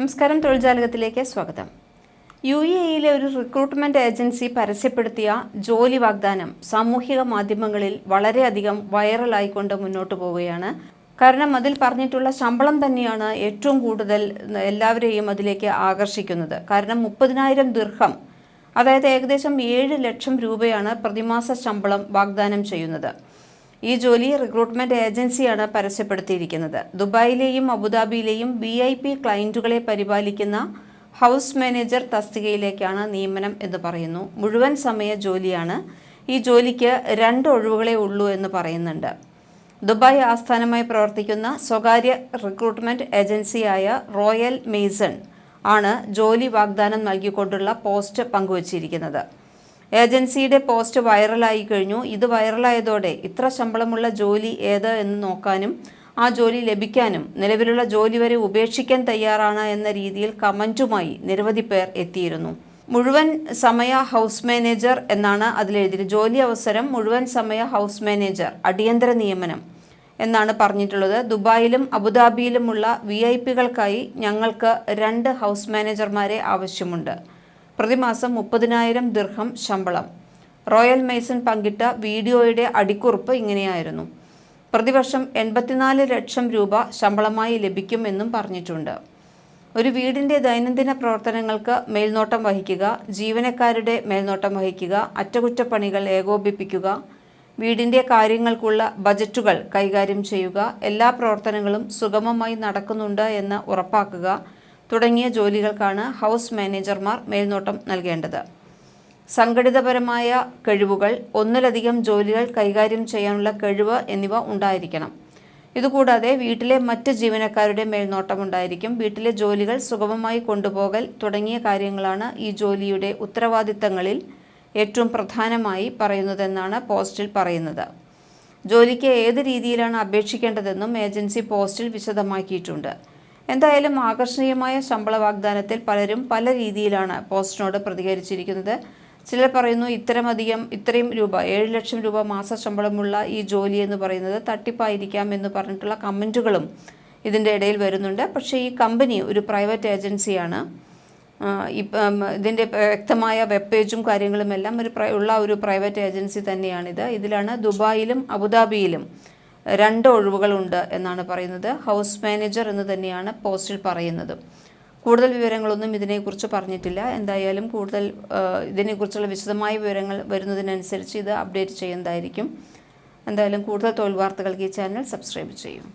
നമസ്കാരം തൊഴിൽ തൊഴിൽജാലകത്തിലേക്ക് സ്വാഗതം. യു എ ഇയിലെ ഒരു റിക്രൂട്ട്മെന്റ് ഏജൻസി പരസ്യപ്പെടുത്തിയ ജോലി വാഗ്ദാനം സാമൂഹിക മാധ്യമങ്ങളിൽ വളരെയധികം വൈറലായിക്കൊണ്ട് മുന്നോട്ട് പോവുകയാണ്. കാരണം അതിൽ പറഞ്ഞിട്ടുള്ള ശമ്പളം തന്നെയാണ് ഏറ്റവും കൂടുതൽ എല്ലാവരെയും അതിലേക്ക് ആകർഷിക്കുന്നത്. കാരണം മുപ്പതിനായിരം ദീർഘം അതായത് ഏകദേശം ഏഴ് ലക്ഷം രൂപയാണ് പ്രതിമാസ ശമ്പളം വാഗ്ദാനം ചെയ്യുന്നത്. ഈ ജോലി റിക്രൂട്ട്മെന്റ് ഏജൻസിയാണ് പരസ്യപ്പെടുത്തിയിരിക്കുന്നത്. ദുബായിലെയും അബുദാബിയിലെയും വി ഐ പി ക്ലയന്റുകളെ പരിപാലിക്കുന്ന ഹൗസ് മാനേജർ തസ്തികയിലേക്കാണ് നിയമനം എന്ന് പറയുന്നു. മുഴുവൻ സമയ ജോലിയാണ്. ഈ ജോലിക്ക് രണ്ട് ഒഴിവുകളേ ഉള്ളൂ എന്ന് പറയുന്നുണ്ട്. ദുബായ് ആസ്ഥാനമായി പ്രവർത്തിക്കുന്ന സ്വകാര്യ റിക്രൂട്ട്മെന്റ് ഏജൻസിയായ റോയൽ മെയ്സൺ ആണ് ജോലി വാഗ്ദാനം നൽകിക്കൊണ്ടുള്ള പോസ്റ്റ് പങ്കുവച്ചിരിക്കുന്നത്. ഏജൻസിയുടെ പോസ്റ്റ് വൈറലായി കഴിഞ്ഞു. ഇത് വൈറലായതോടെ ഇത്ര ശമ്പളമുള്ള ജോലി ഏത് എന്ന് നോക്കാനും ആ ജോലി ലഭിക്കാനും നിലവിലുള്ള ജോലി വരെ ഉപേക്ഷിക്കാൻ തയ്യാറാണ് എന്ന രീതിയിൽ കമന്റുമായി നിരവധി പേർ എത്തിയിരുന്നു. മുഴുവൻ സമയ ഹൗസ് മാനേജർ എന്നാണ് അതിലെഴുതിയത്. ജോലി അവസരം മുഴുവൻ സമയ ഹൗസ് മാനേജർ അടിയന്തര നിയമനം എന്നാണ് പറഞ്ഞിട്ടുള്ളത്. ദുബായിലും അബുദാബിയിലുമുള്ള വി ഐ പികൾക്കായി ഞങ്ങൾക്ക് രണ്ട് ഹൗസ് മാനേജർമാരെ ആവശ്യമുണ്ട്. പ്രതിമാസം മുപ്പതിനായിരം ദീർഘം ശമ്പളം. റോയൽ മേസൺ പങ്കിട്ട വീഡിയോയുടെ അടിക്കുറിപ്പ് ഇങ്ങനെയായിരുന്നു. പ്രതിവർഷം എൺപത്തിനാല് ലക്ഷം രൂപ ശമ്പളമായി ലഭിക്കുമെന്നും പറഞ്ഞിട്ടുണ്ട്. ഒരു വീടിന്റെ ദൈനംദിന പ്രവർത്തനങ്ങൾക്ക് മേൽനോട്ടം വഹിക്കുക ജീവനക്കാരുടെ മേൽനോട്ടം വഹിക്കുക അറ്റകുറ്റപ്പണികൾ ഏകോപിപ്പിക്കുക വീടിന്റെ കാര്യങ്ങൾക്കുള്ള ബജറ്റുകൾ കൈകാര്യം ചെയ്യുക എല്ലാ പ്രവർത്തനങ്ങളും സുഗമമായി നടക്കുന്നുണ്ട് എന്ന് ഉറപ്പാക്കുക തുടങ്ങിയ ജോലികൾക്കാണ് ഹൗസ് മാനേജർമാർ മേൽനോട്ടം നൽകേണ്ടത്. സംഘടിതപരമായ കഴിവുകൾ ഒന്നിലധികം ജോലികൾ കൈകാര്യം ചെയ്യാനുള്ള കഴിവ് എന്നിവ ഉണ്ടായിരിക്കണം. ഇതുകൂടാതെ വീട്ടിലെ മറ്റ് ജീവനക്കാരുടെ മേൽനോട്ടം ഉണ്ടായിരിക്കും. വീട്ടിലെ ജോലികൾ സുഗമമായി കൊണ്ടുപോകൽ തുടങ്ങിയ കാര്യങ്ങളാണ് ഈ ജോലിയുടെ ഉത്തരവാദിത്തങ്ങളിൽ ഏറ്റവും പ്രധാനമായി പറയുന്നതെന്നാണ് പോസ്റ്റിൽ പറയുന്നത്. ജോലിക്ക് ഏത് രീതിയിലാണ് അപേക്ഷിക്കേണ്ടതെന്നും ഏജൻസി പോസ്റ്റിൽ വിശദമാക്കിയിട്ടുണ്ട്. എന്തായാലും ആകർഷണീയമായ ശമ്പള വാഗ്ദാനത്തിൽ പലരും പല രീതിയിലാണ് പോസ്റ്റിനോട് പ്രതികരിച്ചിരിക്കുന്നത്. ചിലർ പറയുന്നു ഇത്തരമധികം ഇത്രയും രൂപ ഏഴ് ലക്ഷം രൂപ മാസ ശമ്പളമുള്ള ഈ ജോലി എന്ന് പറയുന്നത് തട്ടിപ്പായിരിക്കാം എന്ന് പറഞ്ഞിട്ടുള്ള കമന്റുകളും ഇതിന്റെ ഇടയിൽ വരുന്നുണ്ട്. പക്ഷേ ഈ കമ്പനി ഒരു പ്രൈവറ്റ് ഏജൻസിയാണ്. ഇതിന്റെ വ്യക്തമായ വെബ് പേജും കാര്യങ്ങളും എല്ലാം ഒരു ഉള്ള ഒരു പ്രൈവറ്റ് ഏജൻസി തന്നെയാണിത്. ഇതിലാണ് ദുബായിലും അബുദാബിയിലും രണ്ട് ഒഴിവുകളുണ്ട് എന്നാണ് പറയുന്നത്. ഹൗസ് മാനേജർ എന്ന് തന്നെയാണ് പോസ്റ്റിൽ പറയുന്നത്. കൂടുതൽ വിവരങ്ങളൊന്നും ഇതിനെക്കുറിച്ച് പറഞ്ഞിട്ടില്ല. എന്തായാലും കൂടുതൽ ഇതിനെക്കുറിച്ചുള്ള വിശദമായ വിവരങ്ങൾ വരുന്നതിനനുസരിച്ച് ഇത് അപ്ഡേറ്റ് ചെയ്യുന്നതായിരിക്കും. എന്തായാലും കൂടുതൽ തൊഴിൽ വാർത്തകൾക്ക് ഈ ചാനൽ സബ്സ്ക്രൈബ് ചെയ്യും.